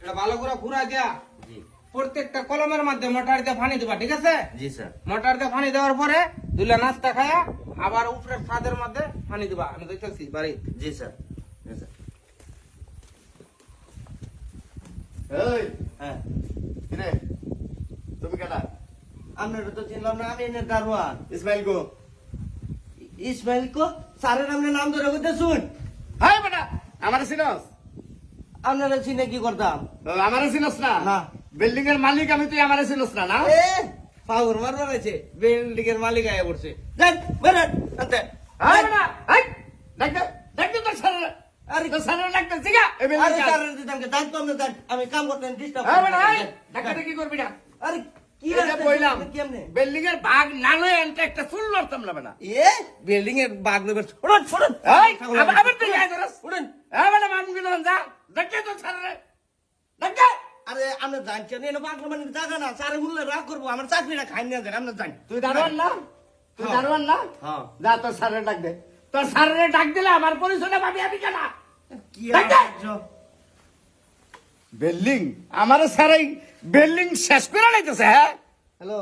এটা ভালো করে ঘুরা দিয়া প্রত্যেকটা কলমের মধ্যে মোটর দিয়ে পানি দিবা ঠিক আছে? জি স্যার। মোটর দিয়ে পানি দেওয়ার পরে দুলা নাস্তা খায়া আবার উপরের ছাদের মধ্যে পানি দিবা। আমি দেখতেছি বাড়ি। জি স্যার। এই হ্যাঁ। কিরে? তুমি কেটা আপনারা তো চিনলাম না আমি এনে দারোয়ান। ইসমাইল গো ইসমাইল কো? স্যারের আপনার নাম ধরে শুন হাই বেটা! আমার চিনস? আপনারা চিনে কি করতাম? আমার চিনস না? না। বিল্ডিং এর মালিক আমি তুই আমার চিনস না না? এ মারবার আছে বিল্ডিং এর মালিক আয়া পড়ছে। দেন বেরোন আনতে। হাই বেটা হাই ডাক্তার ডাক্তার তো স্যার আরে তো স্যার ডাক্তার জিগা এই আরে বিল্ডিং দিতাম কে দান কম না আমি করতেন ডিস্টার্ব কি করবি না? আরে কি কি কইলাম বিল্ডিং এর ভাগ না লয়ে এনতে একটা চুল লড়তাম না বেটা। এ? বিল্ডিং এর আবার তুই আয় ধরস। শুনুন হ্যাঁ বেটা মানুষ গিলো যা। ডাক্তার তো স্যার রে ডাক্তার আরে আমরা জানছেন এনে বাগলা মানে জায়গা না। স্যার বললে রাগ করব আমার চাকরিটা খাই নিয়ে যান আমরা জানি। তুই দারোয়ান না? তুই হ্যাঁ। দারোয়ান না? হ্যাঁ। যা তোর স্যারের ডাক দে। তোর স্যারের ডাক দিলে আমার পরিচয়টা পাবি আমি কেনা? কি ডাক্তার! আশ্চর্য। বিল্ডিং? আমার স্যার এই বিল্ডিং শেষ করে লাইতেছে হ্যাঁ? হ্যালো।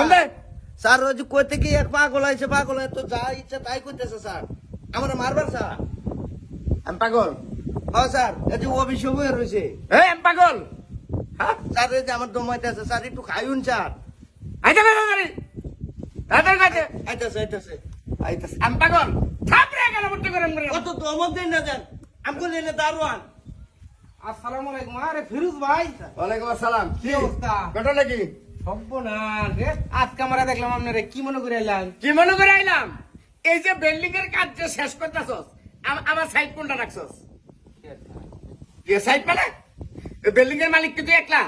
বললে? স্যার স্যার ওই যে কই থেকে এক পাগল হয়েছে পাগল হয়ে তো যা ইচ্ছা তাই করতেছে স্যার। আমার মারবার স্যার। আমি পাগল। হ্যাঁ স্যার এই যে অফিসে বয়ে রয়েছে। এই আমি পাগল! হ্যাঁ স্যার এই যে আমার দমাইতে আছে স্যার একটু খাইউন স্যার। আইতে গেছে গাড়ি তাদের কাছে আইতাছে আইতাছে আইতেছে। আমি পাগল! থাপড়ে গেল মতো করে। মরে কত দেন না দেন আমি এনে দারোয়ান। আসসালামু আলাইকুম। আরে ফিরোজ ভাই। ওয়ালাইকুম আসসালাম। কি অবস্থা? ঘটনা কি সর্বনাশ রে। আজকে আমরা দেখলাম আপনারা। কি মনে করে এলেন কি মনে করে আইলাম? এই যে বিল্ডিং এর কাজ যে শেষ করতেছস আমার সাইড কোনটা রাখছস? কি সাইড মানে? বিল্ডিং এর মালিক কি তুই একলা?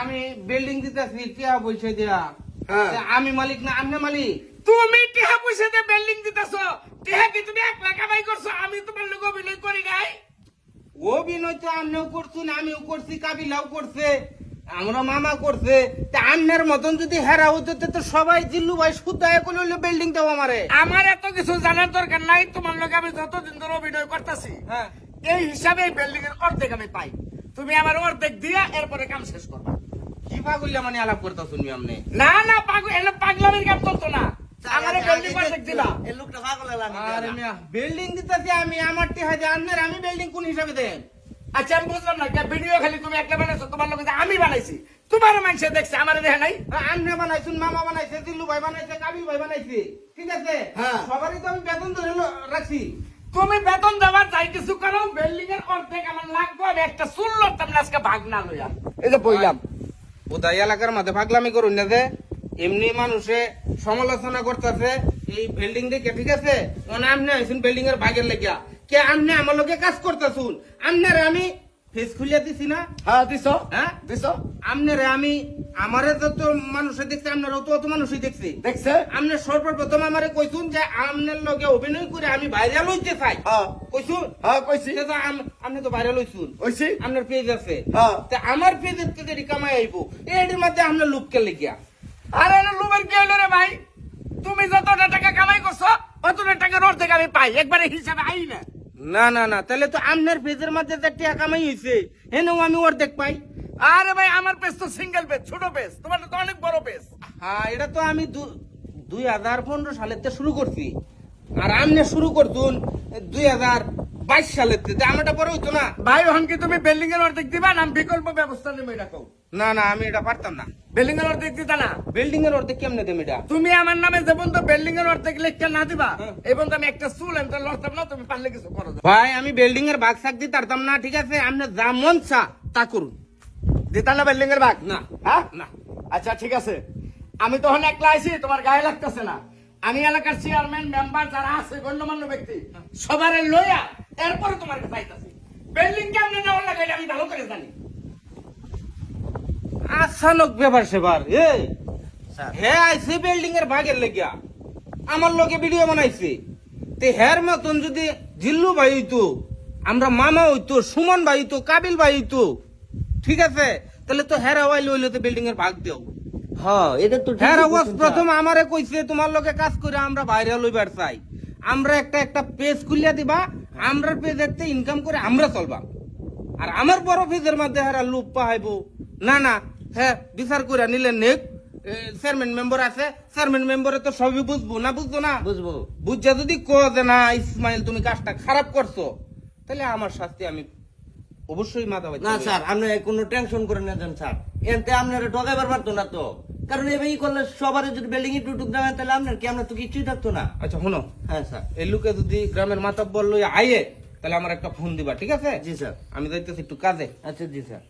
আমি বিল্ডিং দিতেছি টিয়া পয়সা দিয়া। হ্যাঁ। আমি মালিক না আপনি মালিক? তুমি টিহা পয়সা দিয়ে বিল্ডিং দিতেছ? টিহা কি তুমি একলা কামাই করছ? আমি তোমার লোক অভিনয় করি নাই। অভিনয় তো আমিও আপনিও করছেন আমিও করছি কাবিলাও করছে। আমরা মামা করছে তা আপনার মতন যদি হেরা হতো তো সবাই জিল্লু ভাই শুদ্ধ হইল বিল্ডিং দাও আমারে। আমার এত কিছু জানার দরকার নাই তোমার লোক আমি যতদিন ধরে অভিনয় করতেছি হ্যাঁ। এই হিসাবে এই বিল্ডিং এর অর্ধেক আমি পাই। তুমি আমার অর্ধেক দিয়া এরপরে কাম শেষ করবা কি পাগুলিয়া মানে আলাপ করতে শুনবি আপনি না না পাগল এনে পাগলামির কাম চলতো না। আমার বিল্ডিং অর্ধেক দিবা এই লোকটা পাগল আরে মিয়া বিল্ডিং দিতেছি আমি আমার টিহা দিয়ে আপনার আমি বিল্ডিং কোন হিসাবে দেন? আচ্ছা আমি বুঝলাম না ভিডিও খালি তুমি একটা বানাইছো তোমার লোক আমি বানাইছি। তোমার মানুষে দেখছে আমার দেখে নাই। আপনি বানাইছেন মামা বানাইছে জিল্লু ভাই বানাইছে কাবিল ভাই বানাইছে। ঠিক আছে? হ্যাঁ। সবারই তো আমি বেতন ধরে রাখছি। তুমি বেতন দেওয়ার চাই কিছু করো বিল্ডিং এর অর্ধেক আমার লাগবে আমি একটা চুল লড়তাম না আজকে ভাগ না লইয়া। এই যে বইলাম। উদয় এলাকার মধ্যে পাগলামি করুন না যে এমনি মানুষে সমালোচনা করতেছে এই বিল্ডিং দেখে ঠিক আছে? মানে আপনি আইসুন বিল্ডিং এর ভাগের লেগিয়া। কে আপনি আমার লোকে কাজ করতেছুন? আপনারে আমি ফেস খুলিয়া দিছি না। হ্যাঁ দিছ। হ্যাঁ? দিছ। আপনারে আমি আমারে যত মানুষে দেখছে আপনারও তো অত মানুষই দেখছি। দেখছে? আপনি সর্বপ্রথম আমারে কইছুন যে আপনার লগে অভিনয় করে আমি ভাইরাল হইতে চাই। হ্যাঁ। কইছুন? হ্যাঁ কইছি। আপনি তো ভাইরাল হইছুন। কইছি। আপনার পেজ আছে। হ্যাঁ। তা আমার পেজের থেকে যদি কামাই আইব এর মধ্যে আপনার লুপকে লেগিয়া। আরে না লুবের কি হইল রে ভাই? তুমি যতটা টাকা কামাই করছ অতটা টাকার অর্ধেক আমি পাই। একবারে হিসাবে আই না। না না না তাহলে তো আপনার পেজের মধ্যে যে টাকা কামাই হইছে হেনেও আমি অর্ধেক পাই। আরে ভাই আমার পেজ তো সিঙ্গেল পেজ ছোট পেজ তোমার তো অনেক বড় পেজ। হ্যাঁ এটা তো আমি দুই হাজার পনেরো সালের থেকে শুরু করছি। আর আপনি শুরু করতুন দুই হাজার বাইশ সালের থেকে আমারটা পরে হইতো না। ভাই ওখান কি তুমি বিল্ডিং এর অর্ধেক দিবা? না বিকল্প ব্যবস্থা নেব এটা কও না না আমি এটা পারতাম না। বিল্ডিং এর অর্ধেক দিতা না? বিল্ডিং এর অর্ধেক কেমনে দেম এটা? তুমি আমার নামে যেমন তো বিল্ডিং এর অর্ধেক লেখা না দিবা হ্যাঁ। এবং আমি একটা চুল আমি লড়তাম না তুমি পারলে কিছু করো ভাই আমি বিল্ডিং এর ভাগ শাক দিতে পারতাম না ঠিক আছে? আপনি যা মন চা তা করুন। দিতা না বিল্ডিং এর ভাগ না। হ্যাঁ? না। আচ্ছা ঠিক আছে। আমি তখন একলা আইছি তোমার গায়ে লাগতেছে না। আমি এলাকার চেয়ারম্যান মেম্বার যারা আছে গণ্যমান্য ব্যক্তি সবার লইয়া এরপরে তোমার কাছে আইতাছি। বিল্ডিং কেমনে নেওয়ার লাগে আমি ভালো করে জানি। আচানক ব্যাপার সেবার এই হে আইছে বিল্ডিং এর ভাগের লেগিয়া। আমার লগে ভিডিও বানাইছে। তে হের মতন যদি জিল্লু ভাই হইতো আমরা মামা হইতো সুমন ভাই হইতো কাবিল ভাই হইতো ঠিক আছে? তাহলে তো হেরা ওয়াইল হইলে তো বিল্ডিং এর ভাগ দেও। হ্যাঁ এটা তো হেরা বলছেন, প্রথম। আমারে কইছে তোমার লগে কাজ করে আমরা বাইরে লইবার চাই। আমরা একটা একটা পেজ খুলিয়া দিবা আমরা পেজেরতে ইনকাম করে আমরা চলবাম আর আমার বড় পেজের মধ্যে হারা লুপ পাহাইব না না হ্যাঁ বিচার করে নিলে নেক। চেয়ারম্যান মেম্বার আছে। চেয়ারম্যান মেম্বারে তো সবই বুঝব না বুঝব না? বুঝব। বুঝছা যদি কো যে না ইসমাইল তুমি কাজটা খারাপ করছ তাহলে আমার শাস্তি আমি অবশ্যই মাথা না স্যার আপনি কোনো টেনশন করে না দেন স্যার। এনতে আপনারা ঠকাইবার পারতো না তো। কারণ এভাবেই করলে সবার যদি বিল্ডিং এ টুটুক দেবেন তাহলে আপনার কি আপনার তো কিছুই থাকতো না? আচ্ছা শোনো। হ্যাঁ স্যার। এই লোকে যদি গ্রামের মাতাব্বর লই আয়ে তাহলে আমার একটা ফোন দিবা ঠিক আছে? জি স্যার। আমি যাইতেছি একটু কাজে। আচ্ছা জি স্যার।